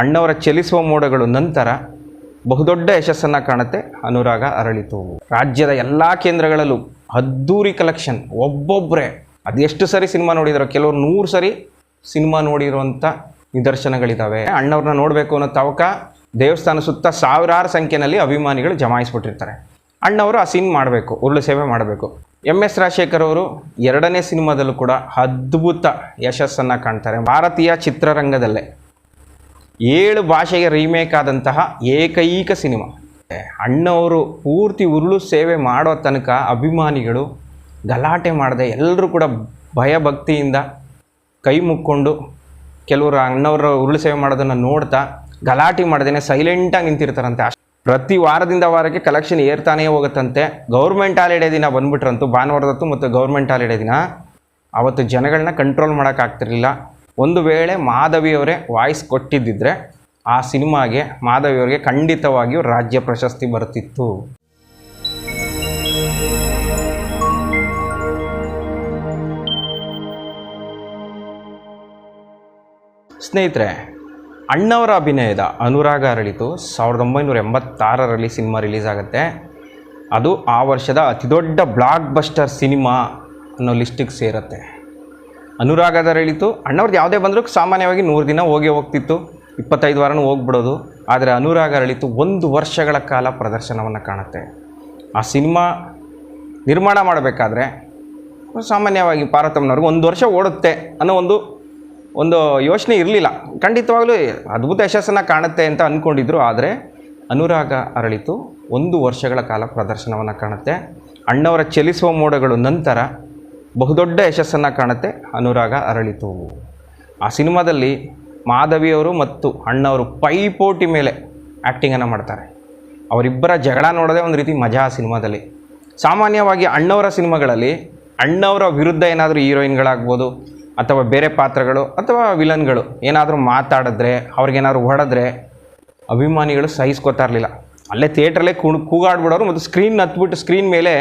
ಅಣ್ಣವರ ಚಲಿಸುವ ಮೋಡಗಳು ನಂತರ ಬಹುದೊಡ್ಡ ಯಶಸ್ಸನ್ನು ಕಾಣುತ್ತೆ. ಅನುರಾಗ ಅರಳಿತು. ರಾಜ್ಯದ ಎಲ್ಲ ಕೇಂದ್ರಗಳಲ್ಲೂ ಅದ್ದೂರಿ ಕಲೆಕ್ಷನ್ ಒಬ್ಬೊಬ್ಬರೇ ಅದೆಷ್ಟು ಸರಿ ಸಿನಿಮಾ ನೋಡಿದಾರೋ, ಕೆಲವರು ನೂರು ಸರಿ ಸಿನಿಮಾ ನೋಡಿರುವಂಥ ನಿದರ್ಶನಗಳಿದ್ದಾವೆ ಅಣ್ಣವ್ರನ್ನ ನೋಡಬೇಕು ಅನ್ನೋ ತವಕ ದೇವಸ್ಥಾನ ಸುತ್ತ ಸಾವಿರಾರು ಸಂಖ್ಯೆಯಲ್ಲಿ ಅಭಿಮಾನಿಗಳು ಜಮಾಯಿಸ್ಬಿಟ್ಟಿರ್ತಾರೆ. ಅಣ್ಣವರು ಆ ಸೀನ್ ಮಾಡಬೇಕು, ಉರುಳು ಸೇವೆ ಮಾಡಬೇಕು. ಎಂ ಎಸ್ ರಾಜಶೇಖರ್ ಅವರು ಎರಡನೇ ಸಿನಿಮಾದಲ್ಲೂ ಕೂಡ ಅದ್ಭುತ ಯಶಸ್ಸನ್ನು ಕಾಣ್ತಾರೆ. ಭಾರತೀಯ ಚಿತ್ರರಂಗದಲ್ಲೇ. ಏಳು ಭಾಷೆಗೆ ರೀಮೇಕ್ ಆದಂತಹ ಏಕೈಕ ಸಿನಿಮಾ. ಅಣ್ಣವರು ಪೂರ್ತಿ ಉರುಳು ಸೇವೆ ಮಾಡೋ ತನಕ ಅಭಿಮಾನಿಗಳು ಗಲಾಟೆ ಮಾಡದೆ ಎಲ್ಲರೂ ಕೂಡ ಭಯಭಕ್ತಿಯಿಂದ ಕೈ ಮುಕ್ಕೊಂಡು ಕೆಲವರು ಅಣ್ಣವರ ಉರುಳು ಸೇವೆ ಮಾಡೋದನ್ನು ನೋಡ್ತಾ ಗಲಾಟೆ ಮಾಡ್ದೇ ಸೈಲೆಂಟಾಗಿ ನಿಂತಿರ್ತಾರಂತೆ. ಅಷ್ಟು ಪ್ರತಿ ವಾರದಿಂದ ವಾರಕ್ಕೆ ಕಲೆಕ್ಷನ್ ಏರ್ತಾನೇ ಹೋಗುತ್ತಂತೆ. ಗೌರ್ಮೆಂಟ್ ಹಾಲಿಡೇ ದಿನ ಬಂದ್ಬಿಟ್ರಂತೂ ಭಾನುವಾರದತ್ತು ಮತ್ತು ಗೌರ್ಮೆಂಟ್ ಹಾಲಿಡೇ ದಿನ. ಅವತ್ತು ಜನಗಳನ್ನ ಕಂಟ್ರೋಲ್ ಮಾಡೋಕ್ಕಾಗ್ತಿರ್ಲಿಲ್ಲ ಒಂದು ವೇಳೆ ಮಾಧವಿಯವರೇ ವಾಯ್ಸ್ ಕೊಟ್ಟಿದ್ದಿದ್ರೆ ಆ ಸಿನಿಮಾಗೆ ಮಾಧವಿಯವರಿಗೆ ಖಂಡಿತವಾಗಿಯೂ ರಾಜ್ಯ ಪ್ರಶಸ್ತಿ ಬರ್ತಿತ್ತು. ಸ್ನೇಹಿತರೆ, ಅಣ್ಣವರ ಅಭಿನಯದ ಅನುರಾಗ ಅರಳಿತು ಸಾವಿರದ ಒಂಬೈನೂರ ಎಂಬತ್ತಾರರಲ್ಲಿ ಸಿನಿಮಾ ರಿಲೀಸ್ ಆಗುತ್ತೆ. ಅದು ಆ ವರ್ಷದ ಅತಿದೊಡ್ಡ ಬ್ಲಾಕ್ ಬಸ್ಟರ್ ಸಿನಿಮಾ ಅನ್ನೋ ಲಿಸ್ಟಿಗೆ ಸೇರುತ್ತೆ. ಅನುರಾಗದ ಅರಳಿತು ಅಣ್ಣವ್ರದ್ದು ಯಾವುದೇ ಬಂದರೂ ಸಾಮಾನ್ಯವಾಗಿ ನೂರು ದಿನ ಹೋಗಿ ಹೋಗ್ತಿತ್ತು. ಇಪ್ಪತ್ತೈದು ವಾರನೂ ಹೋಗ್ಬಿಡೋದು. ಆದರೆ ಅನುರಾಗ ಅರಳಿತು ಒಂದು ವರ್ಷಗಳ ಕಾಲ ಪ್ರದರ್ಶನವನ್ನು ಕಾಣುತ್ತೆ. ಆ ಸಿನಿಮಾ ನಿರ್ಮಾಣ ಮಾಡಬೇಕಾದ್ರೆ ಸಾಮಾನ್ಯವಾಗಿ ಪಾರ್ವತಮ್ಮನವ್ರಿಗೆ ಒಂದು ವರ್ಷ ಓಡುತ್ತೆ ಅನ್ನೋ ಒಂದು ಒಂದು ಯೋಚನೆ ಇರಲಿಲ್ಲ. ಖಂಡಿತವಾಗಲೂ ಅದ್ಭುತ ಯಶಸ್ಸನ್ನು ಕಾಣುತ್ತೆ ಅಂತ ಅಂದ್ಕೊಂಡಿದ್ರು ಆದರೆ ಅನುರಾಗ ಅರಳಿತು ಒಂದು ವರ್ಷಗಳ ಕಾಲ ಪ್ರದರ್ಶನವನ್ನು ಕಾಣುತ್ತೆ. ಅಣ್ಣವರ ಚಲಿಸುವ ಮೋಡಗಳು ನಂತರ ಬಹುದೊಡ್ಡ ಯಶಸ್ಸನ್ನು ಕಾಣುತ್ತೆ ಅನುರಾಗ ಅರಳಿತು. ಆ ಸಿನಿಮಾದಲ್ಲಿ ಮಾಧವಿಯವರು ಮತ್ತು ಅಣ್ಣವರು ಪೈಪೋಟಿ ಮೇಲೆ ಆ್ಯಕ್ಟಿಂಗನ್ನು ಮಾಡ್ತಾರೆ. ಅವರಿಬ್ಬರ ಜಗಳ ನೋಡೋದೇ ಒಂದು ರೀತಿ ಮಜಾ ಆ ಸಿನಿಮಾದಲ್ಲಿ. ಸಾಮಾನ್ಯವಾಗಿ ಅಣ್ಣವರ ಸಿನಿಮಾಗಳಲ್ಲಿ ಅಣ್ಣವರ ವಿರುದ್ಧ ಏನಾದರೂ ಹೀರೋಯಿನ್ಗಳಾಗ್ಬೋದು, ಅಥವಾ ಬೇರೆ ಪಾತ್ರಗಳು, ಅಥವಾ ವಿಲನ್ಗಳು ಏನಾದರೂ ಮಾತಾಡಿದ್ರೆ, ಅವ್ರಿಗೇನಾದ್ರು ಹೊಡೆದ್ರೆ ಅಭಿಮಾನಿಗಳು ಸಹಿಸ್ಕೋತಾ ಇರಲಿಲ್ಲ. ಅಲ್ಲೇ ಥಿಯೇಟ್ರಲ್ಲೇ ಕೂಗಾಡ್ಬಿಡೋರು ಮತ್ತು ಸ್ಕ್ರೀನ್ ಹತ್ಬಿಟ್ಟು ಸ್ಕ್ರೀನ್ ಮೇಲೆ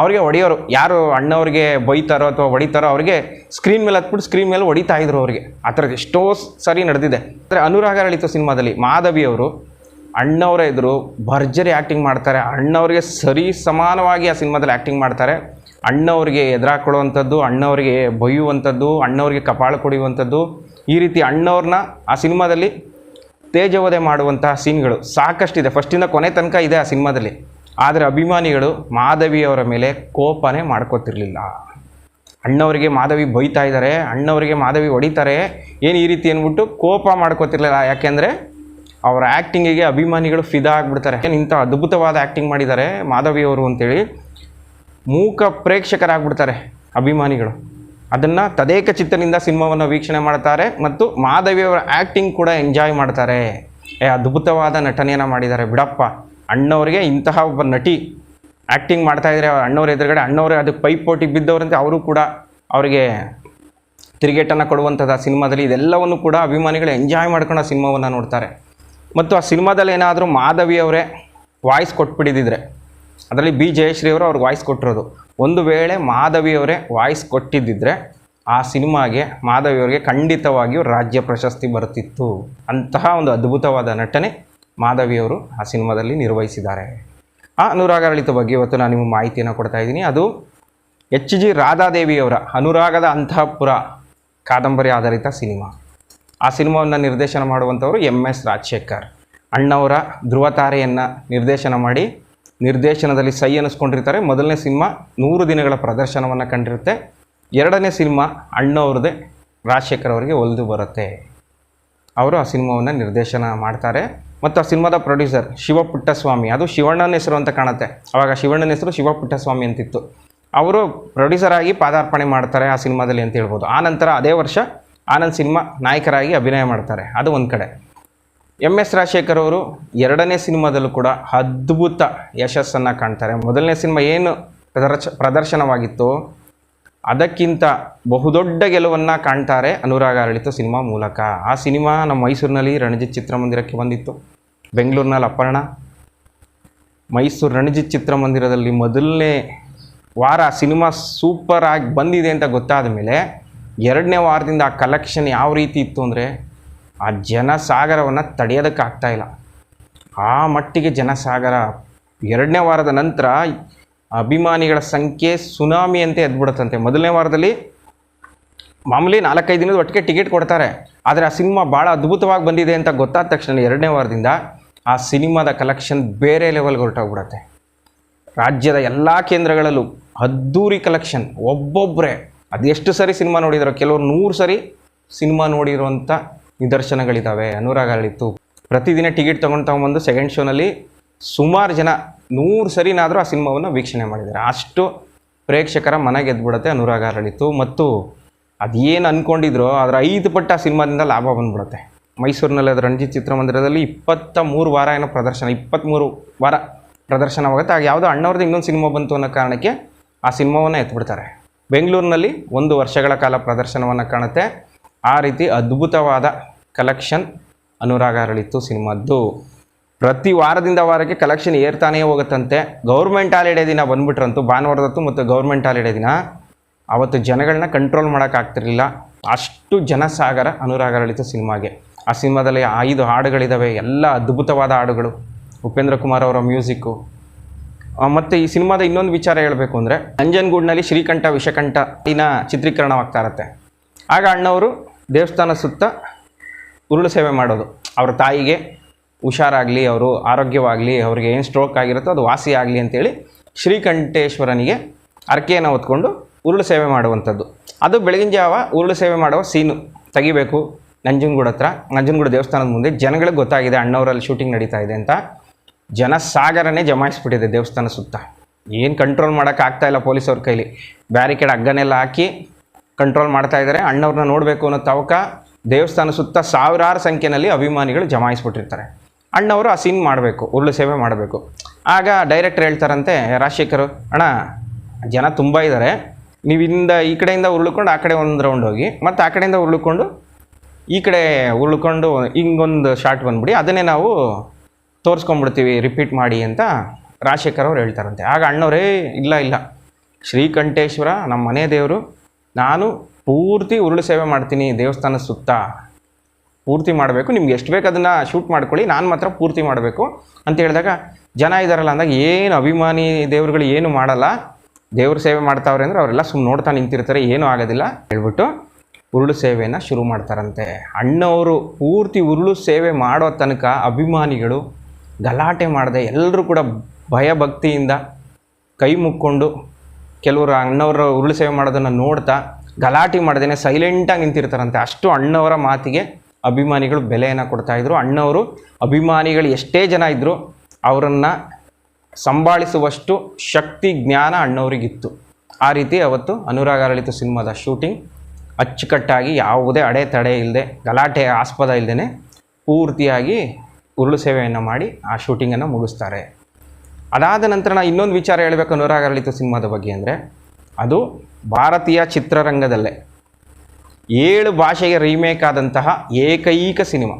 ಅವ್ರಿಗೆ ಹೊಡೆಯೋರು, ಯಾರು ಅಣ್ಣವ್ರಿಗೆ ಬೈತಾರೋ ಅಥವಾ ಹೊಡಿತಾರೋ ಅವ್ರಿಗೆ ಸ್ಕ್ರೀನ್ ಮೇಲೆ ಹತ್ಬಿಟ್ಟು ಸ್ಕ್ರೀನ್ ಮೇಲೆ ಹೊಡಿತಾ ಇದ್ರು ಅವ್ರಿಗೆ. ಆ ಥರದ್ದು ಎಷ್ಟೋ ಸರಿ ನಡೆದಿದೆ. ಅಂದರೆ ಅನುರಾಗ ಅರಳಿತು ಸಿನಿಮಾದಲ್ಲಿ ಮಾಧವಿಯವರು ಅಣ್ಣವರ ಎದುರು ಭರ್ಜರಿ ಆ್ಯಕ್ಟಿಂಗ್ ಮಾಡ್ತಾರೆ. ಅಣ್ಣವ್ರಿಗೆ ಸರಿ ಸಮಾನವಾಗಿ ಆ ಸಿನಿಮಾದಲ್ಲಿ ಆ್ಯಕ್ಟಿಂಗ್ ಮಾಡ್ತಾರೆ. ಅಣ್ಣವ್ರಿಗೆ ಎದುರಾಕೊಳ್ಳುವಂಥದ್ದು, ಅಣ್ಣವ್ರಿಗೆ ಬೈಯುವಂಥದ್ದು, ಅಣ್ಣವ್ರಿಗೆ ಕಪಾಳ ಕೊಡಿಯುವಂಥದ್ದು, ಈ ರೀತಿ ಅಣ್ಣವ್ರನ್ನ ಆ ಸಿನಿಮಾದಲ್ಲಿ ತೇಜವಧೆ ಮಾಡುವಂತಹ ಸೀನ್ಗಳು ಸಾಕಷ್ಟಿದೆ. ಫಸ್ಟಿಂದ ಕೊನೆ ತನಕ ಇದೆ ಆ ಸಿನಿಮಾದಲ್ಲಿ. ಆದರೆ ಅಭಿಮಾನಿಗಳು ಮಾಧವಿಯವರ ಮೇಲೆ ಕೋಪನೇ ಮಾಡ್ಕೋತಿರ್ಲಿಲ್ಲ. ಅಣ್ಣವರಿಗೆ ಮಾಧವಿ ಬೈತಾ ಇದ್ದಾರೆ, ಅಣ್ಣವರಿಗೆ ಮಾಧವಿ ಹೊಡಿತಾರೆ, ಏನು ಈ ರೀತಿ ಅಂದ್ಬಿಟ್ಟು ಕೋಪ ಮಾಡ್ಕೋತಿರ್ಲಿಲ್ಲ. ಯಾಕೆಂದರೆ ಅವರ ಆ್ಯಕ್ಟಿಂಗಿಗೆ ಅಭಿಮಾನಿಗಳು ಫಿದಾ ಆಗಿಬಿಡ್ತಾರೆ. ಇಂಥ ಅದ್ಭುತವಾದ ಆ್ಯಕ್ಟಿಂಗ್ ಮಾಡಿದ್ದಾರೆ ಮಾಧವಿಯವರು ಅಂತೇಳಿ ಮೂಕ ಪ್ರೇಕ್ಷಕರಾಗ್ಬಿಡ್ತಾರೆ ಅಭಿಮಾನಿಗಳು. ಅದನ್ನು ತದೇಕ ಚಿತ್ತನಿಂದ ಸಿನಿಮಾವನ್ನು ವೀಕ್ಷಣೆ ಮಾಡ್ತಾರೆ ಮತ್ತು ಮಾಧವಿಯವರ ಆ್ಯಕ್ಟಿಂಗ್ ಕೂಡ ಎಂಜಾಯ್ ಮಾಡ್ತಾರೆ. ಏ, ಅದ್ಭುತವಾದ ನಟನೆಯನ್ನು ಮಾಡಿದ್ದಾರೆ ಬಿಡಪ್ಪ. ಅಣ್ಣವರಿಗೆ ಇಂತಹ ಒಬ್ಬ ನಟಿ ಆ್ಯಕ್ಟಿಂಗ್ ಮಾಡ್ತಾಯಿದ್ರೆ ಅಣ್ಣವ್ರ ಎದುರುಗಡೆ ಅಣ್ಣವ್ರಿಗೆ ಅದಕ್ಕೆ ಪೈಪೋಟಿಗೆ ಬಿದ್ದವರಂತೆ ಅವರು ಕೂಡ ಅವರಿಗೆ ತಿರುಗೇಟನ್ನು ಕೊಡುವಂಥದ್ದು ಆ ಸಿನಿಮಾದಲ್ಲಿ. ಇದೆಲ್ಲವನ್ನು ಕೂಡ ಅಭಿಮಾನಿಗಳು ಎಂಜಾಯ್ ಮಾಡ್ಕೊಂಡು ಆ ಸಿನಿಮಾವನ್ನು ನೋಡ್ತಾರೆ. ಮತ್ತು ಆ ಸಿನಿಮಾದಲ್ಲಿ ಏನಾದರೂ ಮಾಧವಿ ಅವರೇ ವಾಯ್ಸ್ ಕೊಟ್ಬಿಟ್ಟಿದ್ದಿದ್ರೆ, ಅದರಲ್ಲಿ ಬಿ ಜಯಶ್ರೀ ಅವರು ಅವ್ರಿಗೆ ವಾಯ್ಸ್ ಕೊಟ್ಟಿರೋದು. ಒಂದು ವೇಳೆ ಮಾಧವಿಯವರೇ ವಾಯ್ಸ್ ಕೊಟ್ಟಿದ್ದಿದ್ರೆ ಆ ಸಿನಿಮಾಗೆ ಮಾಧವಿಯವರಿಗೆ ಖಂಡಿತವಾಗಿಯೂ ರಾಜ್ಯ ಪ್ರಶಸ್ತಿ ಬರುತ್ತಿತ್ತು. ಅಂತಹ ಒಂದು ಅದ್ಭುತವಾದ ನಟನೆ ಮಾಧವಿಯವರು ಆ ಸಿನಿಮಾದಲ್ಲಿ ನಿರ್ವಹಿಸಿದ್ದಾರೆ. ಆ ಅನುರಾಗ ಅರಳಿತ ಬಗ್ಗೆ ಇವತ್ತು ನಾನು ನಿಮಗೆ ಮಾಹಿತಿಯನ್ನು ಕೊಡ್ತಾ ಇದ್ದೀನಿ. ಅದು ಎಚ್ ಜಿ ರಾಧಾದೇವಿಯವರ ಅನುರಾಗದ ಅಂತಃಪುರ ಕಾದಂಬರಿ ಆಧಾರಿತ ಸಿನಿಮಾ. ಆ ಸಿನಿಮಾವನ್ನು ನಿರ್ದೇಶನ ಮಾಡುವಂಥವರು ಎಂ ಎಸ್ ರಾಜಶೇಖರ್. ಅಣ್ಣವರ ಧ್ರುವತಾರೆಯನ್ನು ನಿರ್ದೇಶನ ಮಾಡಿ ನಿರ್ದೇಶನದಲ್ಲಿ ಸೈ ಅನ್ನಿಸ್ಕೊಂಡಿರ್ತಾರೆ ಮೊದಲನೇ ಸಿನಿಮಾ ನೂರು ದಿನಗಳ ಪ್ರದರ್ಶನವನ್ನು ಕಂಡಿರುತ್ತೆ. ಎರಡನೇ ಸಿನಿಮಾ ಅಣ್ಣವ್ರದ್ದೇ ರಾಜಶೇಖರ್ ಅವರಿಗೆ ಒಲಿದು ಬರುತ್ತೆ. ಅವರು ಆ ಸಿನಿಮಾವನ್ನು ನಿರ್ದೇಶನ ಮಾಡ್ತಾರೆ. ಮತ್ತು ಆ ಸಿನಿಮಾದ ಪ್ರೊಡ್ಯೂಸರ್ ಶಿವಪುಟ್ಟಸ್ವಾಮಿ. ಅದು ಶಿವಣ್ಣನ ಹೆಸರು ಅಂತ ಕಾಣುತ್ತೆ. ಆವಾಗ ಶಿವಣ್ಣನ ಹೆಸರು ಶಿವಪುಟ್ಟಸ್ವಾಮಿ ಅಂತಿತ್ತು. ಅವರು ಪ್ರೊಡ್ಯೂಸರ್ ಆಗಿ ಪಾದಾರ್ಪಣೆ ಮಾಡ್ತಾರೆ ಆ ಸಿನಿಮಾದಲ್ಲಿ ಅಂತ ಹೇಳ್ಬೋದು. ಆ ನಂತರ ಅದೇ ವರ್ಷ ಆನಂದ್ ಸಿನಿಮಾ ನಾಯಕರಾಗಿ ಅಭಿನಯ ಮಾಡ್ತಾರೆ. ಅದು ಒಂದು ಕಡೆ. ಎಂ ಎಸ್ ರಾಜಶೇಖರ್ ಅವರು ಎರಡನೇ ಸಿನಿಮಾದಲ್ಲೂ ಕೂಡ ಅದ್ಭುತ ಯಶಸ್ಸನ್ನು ಕಾಣ್ತಾರೆ. ಮೊದಲನೇ ಸಿನಿಮಾ ಏನು ಪ್ರದರ್ಶ ಪ್ರದರ್ಶನವಾಗಿತ್ತು ಅದಕ್ಕಿಂತ ಬಹುದೊಡ್ಡ ಗೆಲುವನ್ನು ಕಾಣ್ತಾರೆ ಅನುರಾಗ ಅರಳಿತು ಸಿನಿಮಾ ಮೂಲಕ. ಆ ಸಿನಿಮಾ ನಮ್ಮ ಮೈಸೂರಿನಲ್ಲಿ ರಣಜಿತ್ ಚಿತ್ರಮಂದಿರಕ್ಕೆ ಬಂದಿತ್ತು. ಬೆಂಗಳೂರಿನಲ್ಲಿ ಅಪರ್ಣ ಮೈಸೂರು ರಣಜಿತ್ ಚಿತ್ರಮಂದಿರದಲ್ಲಿ ಮೊದಲನೇ ವಾರ ಸಿನಿಮಾ ಸೂಪರ್ ಆಗಿ ಬಂದಿದೆ ಅಂತ ಗೊತ್ತಾದ ಮೇಲೆ ಎರಡನೇ ವಾರದಿಂದ ಆ ಕಲೆಕ್ಷನ್ ಯಾವ ರೀತಿ ಇತ್ತು ಅಂದರೆ ಆ ಜನಸಾಗರವನ್ನು ತಡೆಯೋದಕ್ಕಾಗ್ತಾ ಇಲ್ಲ. ಆ ಮಟ್ಟಿಗೆ ಜನಸಾಗರ ಎರಡನೇ ವಾರದ ನಂತರ ಅಭಿಮಾನಿಗಳ ಸಂಖ್ಯೆ ಸುನಾಮಿ ಅಂತ ಎದ್ಬಿಡುತ್ತಂತೆ. ಮೊದಲನೇ ವಾರದಲ್ಲಿ ಮಾಮೂಲಿ ನಾಲ್ಕೈದು ದಿನದ ಒಟ್ಟಿಗೆ ಟಿಕೆಟ್ ಕೊಡ್ತಾರೆ. ಆದರೆ ಆ ಸಿನಿಮಾ ಭಾಳ ಅದ್ಭುತವಾಗಿ ಬಂದಿದೆ ಅಂತ ಗೊತ್ತಾದ ತಕ್ಷಣ ಎರಡನೇ ವಾರದಿಂದ ಆ ಸಿನಿಮಾದ ಕಲೆಕ್ಷನ್ ಬೇರೆ ಲೆವೆಲ್ಗೆ ಹೊರಟೋಗ್ಬಿಡತ್ತೆ. ರಾಜ್ಯದ ಎಲ್ಲ ಕೇಂದ್ರಗಳಲ್ಲೂ ಅದ್ದೂರಿ ಕಲೆಕ್ಷನ್ ಒಬ್ಬೊಬ್ಬರೇ ಅದೆಷ್ಟು ಸರಿ ಸಿನಿಮಾ ನೋಡಿದಾರೋ, ಕೆಲವರು ನೂರು ಸರಿ ಸಿನಿಮಾ ನೋಡಿರುವಂಥ ನಿದರ್ಶನಗಳಿದ್ದಾವೆ ಅನುರಾಗಗಳಿತ್ತು. ಪ್ರತಿದಿನ ಟಿಕೆಟ್ ತೊಗೊಂಡು ತೊಗೊಂಬಂದು ಸೆಕೆಂಡ್ ಶೋನಲ್ಲಿ ಸುಮಾರು ಜನ ನೂರು ಸರಿನಾದರೂ ಆ ಸಿನಿಮಾವನ್ನು ವೀಕ್ಷಣೆ ಮಾಡಿದ್ದಾರೆ. ಅಷ್ಟು ಪ್ರೇಕ್ಷಕರ ಮನ ಗೆದ್ದುಬಿಡತ್ತೆ ಅನುರಾಗ ಅರಳಿತು ಮತ್ತು ಅದೇನು ಅಂದ್ಕೊಂಡಿದ್ರೋ ಅದರ ಐದು ಪಟ್ಟ ಸಿನಿಮಾದಿಂದ ಲಾಭ ಬಂದ್ಬಿಡುತ್ತೆ. ಮೈಸೂರಿನಲ್ಲಿ ಅದು ರಣಜಿತ್ ಚಿತ್ರಮಂದಿರದಲ್ಲಿ ಇಪ್ಪತ್ತ ಮೂರು ವಾರ ಏನೋ ಪ್ರದರ್ಶನ ಇಪ್ಪತ್ತ್ಮೂರು ವಾರ ಪ್ರದರ್ಶನವಾಗುತ್ತೆ. ಆಗ ಯಾವುದೋ ಅಣ್ಣವ್ರದ್ದು ಇನ್ನೊಂದು ಸಿನಿಮಾ ಬಂತು ಅನ್ನೋ ಕಾರಣಕ್ಕೆ ಆ ಸಿನಿಮಾವನ್ನು ಎತ್ಬಿಡ್ತಾರೆ. ಬೆಂಗಳೂರಿನಲ್ಲಿ ಒಂದು ವರ್ಷಗಳ ಕಾಲ ಪ್ರದರ್ಶನವನ್ನು ಕಾಣುತ್ತೆ. ಆ ರೀತಿ ಅದ್ಭುತವಾದ ಕಲೆಕ್ಷನ್ ಅನುರಾಗ ಅರಳಿತ್ತು ಸಿನಿಮಾದ್ದು. ಪ್ರತಿ ವಾರದಿಂದ ವಾರಕ್ಕೆ ಕಲೆಕ್ಷನ್ ಏರ್ತಾನೇ ಹೋಗುತ್ತಂತೆ. ಗೌರ್ಮೆಂಟ್ ಹಾಲಿಡೇ ದಿನ ಬಂದ್ಬಿಟ್ರಂತೂ ಭಾನುವಾರದತ್ತು ಮತ್ತು ಗೌರ್ಮೆಂಟ್ ಹಾಲಿಡೇ ದಿನ. ಅವತ್ತು ಜನಗಳನ್ನ ಕಂಟ್ರೋಲ್ ಮಾಡೋಕ್ಕಾಗ್ತಿರಲಿಲ್ಲ. ಅಷ್ಟು ಜನಸಾಗರ ಅನುರಾಗ ಅರಳಿತು ಸಿನಿಮಾಗೆ. ಆ ಸಿನಿಮಾದಲ್ಲಿ ಐದು ಹಾಡುಗಳಿದ್ದಾವೆ ಎಲ್ಲ ಅದ್ಭುತವಾದ ಹಾಡುಗಳು. ಉಪೇಂದ್ರ ಕುಮಾರ್ ಅವರ ಮ್ಯೂಸಿಕ್ಕು. ಮತ್ತು ಈ ಸಿನಿಮಾದ ಇನ್ನೊಂದು ವಿಚಾರ ಹೇಳಬೇಕು ಅಂದರೆ, ನಂಜನಗೂಡಿನಲ್ಲಿ ಶ್ರೀಕಂಠ, ವಿಷಕಂಠ ದಿನ ಚಿತ್ರೀಕರಣವಾಗ್ತಾ ಇರತ್ತೆ. ಆಗ ಅಣ್ಣವರು ದೇವಸ್ಥಾನ ಸುತ್ತ ಉರುಳು ಸೇವೆ ಮಾಡೋದು. ಅವ್ರ ತಾಯಿಗೆ ಹುಷಾರಾಗಲಿ, ಅವರು ಆರೋಗ್ಯವಾಗಲಿ, ಅವ್ರಿಗೆ ಏನು ಸ್ಟ್ರೋಕ್ ಆಗಿರುತ್ತೋ ಅದು ವಾಸಿ ಆಗಲಿ ಅಂತೇಳಿ ಶ್ರೀಕಂಠೇಶ್ವರನಿಗೆ ಅರಕೆಯನ್ನು ಹೊತ್ಕೊಂಡು ಉರುಳು ಸೇವೆ ಮಾಡುವಂಥದ್ದು. ಅದು ಬೆಳಗಿನ ಜಾವ ಉರುಳು ಸೇವೆ ಮಾಡುವ ಸೀನು ತೆಗಿಬೇಕು. ನಂಜನಗೂಡು ಹತ್ರ. ನಂಜನಗೂಡ ದೇವಸ್ಥಾನದ ಮುಂದೆ ಜನಗಳಿಗೆ ಗೊತ್ತಾಗಿದೆ ಅಣ್ಣವರಲ್ಲಿ ಶೂಟಿಂಗ್ ನಡೀತಾ ಇದೆ ಅಂತ. ಜನ ಸಾಗರನೇ ಜಮಾಯಿಸ್ಬಿಟ್ಟಿದೆ ದೇವಸ್ಥಾನ ಸುತ್ತ. ಏನು ಕಂಟ್ರೋಲ್ ಮಾಡೋಕ್ಕಾಗ್ತಾ ಇಲ್ಲ ಪೊಲೀಸವ್ರ ಕೈಲಿ. ಬ್ಯಾರಿಕೇಡ್ ಹಗ್ಗನೆಲ್ಲ ಹಾಕಿ ಕಂಟ್ರೋಲ್ ಮಾಡ್ತಾ ಇದ್ದಾರೆ ಅಣ್ಣವ್ರನ್ನ ನೋಡಬೇಕು ಅನ್ನೋ ತವಕ ದೇವಸ್ಥಾನ ಸುತ್ತ ಸಾವಿರಾರು ಸಂಖ್ಯೆಯಲ್ಲಿ ಅಭಿಮಾನಿಗಳು ಜಮಾಯಿಸ್ಬಿಟ್ಟಿರ್ತಾರೆ. ಅಣ್ಣವರು ಆ ಸೀನ್ ಮಾಡಬೇಕು, ಉರುಳು ಸೇವೆ ಮಾಡಬೇಕು. ಆಗ ಡೈರೆಕ್ಟರ್ ಹೇಳ್ತಾರಂತೆ, ರಾಜಶೇಖರ್, ಅಣ್ಣ, ಜನ ತುಂಬ ಇದ್ದಾರೆ ನೀವಿಂದ ಈ ಕಡೆಯಿಂದ ಉರುಳ್ಕೊಂಡು ಆ ಕಡೆ ಒಂದು ರೌಂಡ್ ಹೋಗಿ, ಮತ್ತು ಆ ಕಡೆಯಿಂದ ಉರುಳ್ಕೊಂಡು ಈ ಕಡೆ ಉಳ್ಕೊಂಡು ಹಿಂಗೊಂದು ಶಾರ್ಟ್ ಬಂದ್ಬಿಡಿ. ಅದನ್ನೇ ನಾವು ತೋರಿಸ್ಕೊಂಡ್ಬಿಡ್ತೀವಿ ರಿಪೀಟ್ ಮಾಡಿ ಅಂತ ರಾಜಶೇಖರ್ ಅವ್ರು ಹೇಳ್ತಾರಂತೆ. ಆಗ ಅಣ್ಣವರೇ, ಇಲ್ಲ ಇಲ್ಲ. ಶ್ರೀಕಂಠೇಶ್ವರ, ನಮ್ಮ ಮನೆ ದೇವರು, ನಾನು ಪೂರ್ತಿ ಉರುಳು ಸೇವೆ ಮಾಡ್ತೀನಿ ದೇವಸ್ಥಾನದ ಸುತ್ತ. ಪೂರ್ತಿ ಮಾಡಬೇಕು, ನಿಮ್ಗೆ ಎಷ್ಟು ಬೇಕು ಅದನ್ನು ಶೂಟ್ ಮಾಡ್ಕೊಳ್ಳಿ, ನಾನು ಮಾತ್ರ ಪೂರ್ತಿ ಮಾಡಬೇಕು. ಅಂತ ಹೇಳಿದಾಗ, ಜನ ಇದ್ದಾರಲ್ಲ ಅಂದಾಗ ಏನು ಅಭಿಮಾನಿ ದೇವ್ರುಗಳು ಏನು ಮಾಡಲ್ಲ. ದೇವ್ರ ಸೇವೆ ಮಾಡ್ತಾವ್ರೆ ಅಂದರೆ ಅವರೆಲ್ಲ ಸುಮ್ಮನೆ ನೋಡ್ತಾ ನಿಂತಿರ್ತಾರೆ, ಏನೂ ಆಗೋದಿಲ್ಲ. ಹೇಳ್ಬಿಟ್ಟು ಉರುಳು ಸೇವೆಯನ್ನು ಶುರು ಮಾಡ್ತಾರಂತೆ. ಅಣ್ಣವರು ಪೂರ್ತಿ ಉರುಳು ಸೇವೆ ಮಾಡೋ ತನಕ ಅಭಿಮಾನಿಗಳು ಗಲಾಟೆ ಮಾಡದೆ ಎಲ್ಲರೂ ಕೂಡ ಭಯಭಕ್ತಿಯಿಂದ ಕೈ ಮುಕ್ಕೊಂಡು ಕೆಲವರು ಅಣ್ಣವರ ಉರುಳು ಸೇವೆ ಮಾಡೋದನ್ನು ನೋಡ್ತಾ ಗಲಾಟೆ ಮಾಡ್ದೇ ಸೈಲೆಂಟಾಗಿ ನಿಂತಿರ್ತಾರಂತೆ. ಅಷ್ಟು ಅಣ್ಣವರ ಮಾತಿಗೆ ಅಭಿಮಾನಿಗಳು ಬೆಲೆಯನ್ನು ಕೊಡ್ತಾಯಿದ್ರು ಅಣ್ಣವರು ಅಭಿಮಾನಿಗಳು ಎಷ್ಟೇ ಜನ ಇದ್ದರೂ ಅವರನ್ನು ಸಂಭಾಳಿಸುವಷ್ಟು ಶಕ್ತಿ, ಜ್ಞಾನ ಅಣ್ಣವರಿಗಿತ್ತು. ಆ ರೀತಿ ಅವತ್ತು ಅನುರಾಗ ಅರಳಿತು ಸಿನಿಮಾದ ಶೂಟಿಂಗ್ ಅಚ್ಚುಕಟ್ಟಾಗಿ ಯಾವುದೇ ಅಡೆತಡೆ ಇಲ್ಲದೆ, ಗಲಾಟೆ ಆಸ್ಪದ ಇಲ್ಲದೇ ಪೂರ್ತಿಯಾಗಿ ಉರುಳು ಸೇವೆಯನ್ನು ಮಾಡಿ ಆ ಶೂಟಿಂಗನ್ನು ಮುಗಿಸ್ತಾರೆ. ಅದಾದ ನಂತರ ಇನ್ನೊಂದು ವಿಚಾರ ಹೇಳಬೇಕು ಅನುರಾಗ ಅರಳಿತು ಸಿನಿಮಾದ ಬಗ್ಗೆ ಅಂದರೆ, ಅದು ಭಾರತೀಯ ಚಿತ್ರರಂಗದಲ್ಲೇ ಏಳು ಭಾಷೆಗೆ ರೀಮೇಕ್ ಆದಂತಹ ಏಕೈಕ ಸಿನಿಮಾ.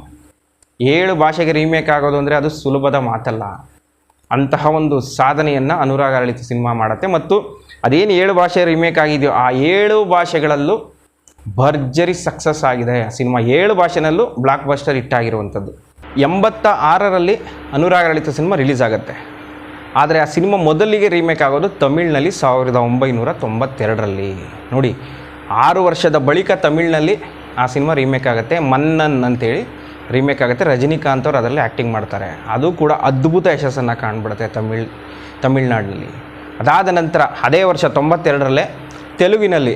ಏಳು ಭಾಷೆಗೆ ರೀಮೇಕ್ ಆಗೋದು ಅಂದರೆ ಅದು ಸುಲಭದ ಮಾತಲ್ಲ. ಅಂತಹ ಒಂದು ಸಾಧನೆಯನ್ನು ಅನುರಾಗ ಅರಳಿತು ಸಿನಿಮಾ ಮಾಡುತ್ತೆ. ಮತ್ತು ಅದೇನು ಏಳು ಭಾಷೆ ರೀಮೇಕ್ ಆಗಿದೆಯೋ ಆ ಏಳು ಭಾಷೆಗಳಲ್ಲೂ ಭರ್ಜರಿ ಸಕ್ಸಸ್ ಆಗಿದೆ. ಆ ಸಿನಿಮಾ ಏಳು ಭಾಷೆನಲ್ಲೂ ಬ್ಲಾಕ್ ಬಸ್ಟರ್ ಹಿಟ್ಟಾಗಿರುವಂಥದ್ದು ಎಂಬತ್ತ ಆರರಲ್ಲಿ ಅನುರಾಗ ಲಲಿತ ಸಿನಿಮಾ ರಿಲೀಸ್ ಆಗುತ್ತೆ. ಆದರೆ ಆ ಸಿನಿಮಾ ಮೊದಲಿಗೆ ರೀಮೇಕ್ ಆಗೋದು ತಮಿಳ್ನಲ್ಲಿ ಸಾವಿರದ ಒಂಬೈನೂರ ತೊಂಬತ್ತೆರಡರಲ್ಲಿ. ನೋಡಿ, ಆರು ವರ್ಷದ ಬಳಿಕ ತಮಿಳ್ನಲ್ಲಿ ಆ ಸಿನಿಮಾ ರೀಮೇಕ್ ಆಗುತ್ತೆ. ಮನ್ನನ್ ಅಂತೇಳಿ ರೀಮೇಕ್ ಆಗುತ್ತೆ. ರಜನಿಕಾಂತ್ ಅವರು ಅದರಲ್ಲಿ ಆ್ಯಕ್ಟಿಂಗ್ ಮಾಡ್ತಾರೆ. ಅದು ಕೂಡ ಅದ್ಭುತ ಯಶಸ್ಸನ್ನು ಕಾಣ್ಬಿಡುತ್ತೆ ತಮಿಳ್ ತಮಿಳ್ನಾಡಿನಲ್ಲಿ ಅದಾದ ನಂತರ ಅದೇ ವರ್ಷ ತೊಂಬತ್ತೆರಡರಲ್ಲೇ ತೆಲುಗಿನಲ್ಲಿ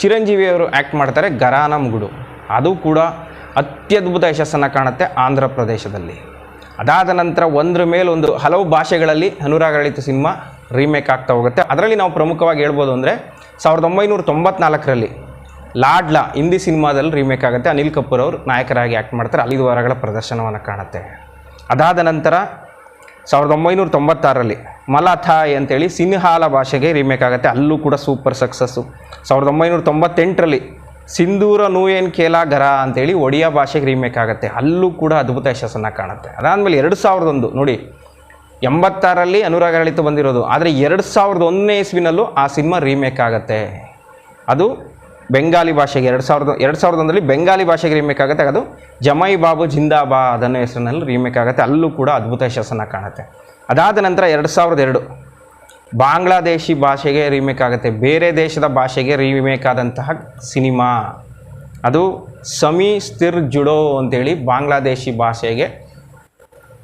ಚಿರಂಜೀವಿಯವರು ಆ್ಯಕ್ಟ್ ಮಾಡ್ತಾರೆ ಗರಾನಂಗುಡು ಅದು ಕೂಡ ಅತ್ಯದ್ಭುತ ಯಶಸ್ಸನ್ನು ಕಾಣುತ್ತೆ ಆಂಧ್ರ ಪ್ರದೇಶದಲ್ಲಿ. ಅದಾದ ನಂತರ ಒಂದ್ರ ಮೇಲೊಂದು ಹಲವು ಭಾಷೆಗಳಲ್ಲಿ ಅನುರಾಗಳಿತ ಸಿನಿಮಾ ರೀಮೇಕ್ ಆಗ್ತಾ ಹೋಗುತ್ತೆ. ಅದರಲ್ಲಿ ನಾವು ಪ್ರಮುಖವಾಗಿ ಹೇಳ್ಬೋದು ಅಂದರೆ ಸಾವಿರದ ಒಂಬೈನೂರ ತೊಂಬತ್ನಾಲ್ಕರಲ್ಲಿ ಲಾಡ್ಲಾ ಹಿಂದಿ ಸಿನಿಮಾದಲ್ಲಿ ರೀಮೇಕ್ ಆಗುತ್ತೆ. ಅನಿಲ್ ಕಪೂರ್ ಅವರು ನಾಯಕರಾಗಿ ಆ್ಯಕ್ಟ್ ಮಾಡ್ತಾರೆ. ಐದು ವಾರಗಳ ಪ್ರದರ್ಶನವನ್ನು ಕಾಣುತ್ತೆ. ಅದಾದ ನಂತರ ಸಾವಿರದ ಒಂಬೈನೂರ ತೊಂಬತ್ತಾರರಲ್ಲಿ ಮಲಾಥಾಯ್ ಅಂತೇಳಿ ಸಿನ್ಹಾಲ ಭಾಷೆಗೆ ರೀಮೇಕ್ ಆಗುತ್ತೆ. ಅಲ್ಲೂ ಕೂಡ ಸೂಪರ್ ಸಕ್ಸಸ್ಸು ಸಾವಿರದ ಒಂಬೈನೂರ ತೊಂಬತ್ತೆಂಟರಲ್ಲಿ ಸಿಂಧೂರ ನೂಯೇನ್ ಕೇಲಾ ಗರ ಅಂತೇಳಿ ಒಡಿಯಾ ಭಾಷೆಗೆ ರೀಮೇಕ್ ಆಗುತ್ತೆ. ಅಲ್ಲೂ ಕೂಡ ಅದ್ಭುತ ಯಶಸ್ಸನ್ನು ಕಾಣುತ್ತೆ. ಅದಾದಮೇಲೆ ಎರಡು ಸಾವಿರದ ಒಂದು ನೋಡಿ ಎಂಬತ್ತಾರಲ್ಲಿ ಅನುರಾಗ ಆಡಳಿತ ಬಂದಿರೋದು. ಆದರೆ ಎರಡು ಸಾವಿರದ ಒಂದನೇ ಇಸ್ವಿನಲ್ಲೂ ಆ ಸಿನಿಮಾ ರೀಮೇಕ್ ಆಗುತ್ತೆ. ಅದು ಬೆಂಗಾಲಿ ಭಾಷೆಗೆ ಎರಡು ಸಾವಿರದ ಎರಡು ಸಾವಿರದ ಒಂದರಲ್ಲಿ ಬೆಂಗಾಲಿ ಭಾಷೆಗೆ ರೀಮೇಕ್ ಆಗುತ್ತೆ. ಅದು ಜಮೈ ಬಾಬು ಜಿಂದಾಬಾ ಅನ್ನೋ ಹೆಸರಿನಲ್ಲಿ ರೀಮೇಕ್ ಆಗುತ್ತೆ. ಅಲ್ಲೂ ಕೂಡ ಅದ್ಭುತ ಯಶಸ್ಸನ್ನು ಕಾಣುತ್ತೆ. ಅದಾದ ನಂತರ ಎರಡು ಸಾವಿರದ ಎರಡು ಬಾಂಗ್ಲಾದೇಶಿ ಭಾಷೆಗೆ ರೀಮೇಕ್ ಆಗುತ್ತೆ. ಬೇರೆ ದೇಶದ ಭಾಷೆಗೆ ರೀಮೇಕ್ ಆದಂತಹ ಸಿನಿಮಾ. ಅದು ಸಮಿ ಸ್ಥಿರ್ ಜುಡೋ ಅಂತೇಳಿ ಬಾಂಗ್ಲಾದೇಶಿ ಭಾಷೆಗೆ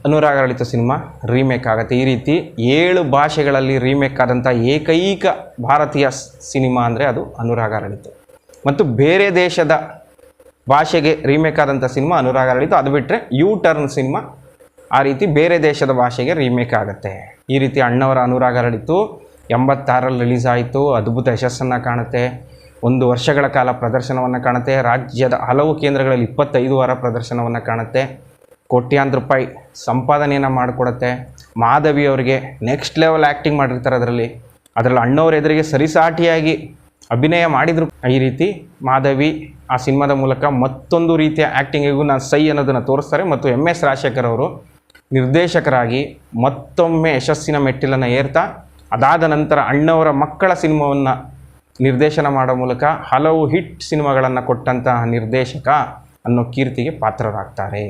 ಅನುರಾಗ ಅರಳಿತ ಸಿನಿಮಾ ರೀಮೇಕ್ ಆಗುತ್ತೆ. ಈ ರೀತಿ ಏಳು ಭಾಷೆಗಳಲ್ಲಿ ರೀಮೇಕ್ ಆದಂಥ ಏಕೈಕ ಭಾರತೀಯ ಸಿನಿಮಾ ಅಂದರೆ ಅದು ಅನುರಾಗ ಅರಳಿತು ಮತ್ತು ಬೇರೆ ದೇಶದ ಭಾಷೆಗೆ ರೀಮೇಕ್ ಆದಂಥ ಸಿನಿಮಾ ಅನುರಾಗ ಅರಳಿತು ಅದು ಬಿಟ್ಟರೆ ಯೂ ಟರ್ನ್ ಸಿನಿಮಾ ಆ ರೀತಿ ಬೇರೆ ದೇಶದ ಭಾಷೆಗೆ ರೀಮೇಕ್ ಆಗುತ್ತೆ. ಈ ರೀತಿ ಅಣ್ಣವರ ಅನುರಾಗ ಹರಡಿತು ಎಂಬತ್ತಾರಲ್ಲಿ ರಿಲೀಸ್ ಆಯಿತು. ಅದ್ಭುತ ಯಶಸ್ಸನ್ನು ಕಾಣುತ್ತೆ. ಒಂದು ವರ್ಷಗಳ ಕಾಲ ಪ್ರದರ್ಶನವನ್ನು ಕಾಣುತ್ತೆ. ರಾಜ್ಯದ ಹಲವು ಕೇಂದ್ರಗಳಲ್ಲಿ ಇಪ್ಪತ್ತೈದು ವಾರ ಪ್ರದರ್ಶನವನ್ನು ಕಾಣುತ್ತೆ. ಕೋಟ್ಯಾಂತರ ರೂಪಾಯಿ ಸಂಪಾದನೆಯನ್ನು ಮಾಡಿಕೊಡುತ್ತೆ. ಮಾಧವಿ ಅವರಿಗೆ ನೆಕ್ಸ್ಟ್ ಲೆವೆಲ್ ಆ್ಯಕ್ಟಿಂಗ್ ಮಾಡಿರ್ತಾರೆ ಅದರಲ್ಲಿ. ಅದರಲ್ಲಿ ಅಣ್ಣವ್ರ ಎದುರಿಗೆ ಸರಿಸಾಟಿಯಾಗಿ ಅಭಿನಯ ಮಾಡಿದರು. ಈ ರೀತಿ ಮಾಧವಿ ಆ ಸಿನಿಮಾದ ಮೂಲಕ ಮತ್ತೊಂದು ರೀತಿಯ ಆ್ಯಕ್ಟಿಂಗಿಗೂ ನಾನು ಸೈ ಅನ್ನೋದನ್ನು ತೋರಿಸ್ತಾರೆ ಮತ್ತು ಎಂ ಎಸ್ ರಾಜಶೇಖರ್ ಅವರು ನಿರ್ದೇಶಕರಾಗಿ ಮತ್ತೊಮ್ಮೆ ಯಶಸ್ಸಿನ ಮೆಟ್ಟಿಲನ್ನು ಏರ್ತಾ, ಅದಾದ ನಂತರ ಅಣ್ಣವರ ಮಕ್ಕಳ ಸಿನಿಮಾವನ್ನು ನಿರ್ದೇಶನ ಮಾಡೋ ಮೂಲಕ ಹಲವು ಹಿಟ್ ಸಿನಿಮಾಗಳನ್ನು ಕೊಟ್ಟಂತಹ ನಿರ್ದೇಶಕ ಅನ್ನೋ ಕೀರ್ತಿಗೆ ಪಾತ್ರರಾಗ್ತಾರೆ.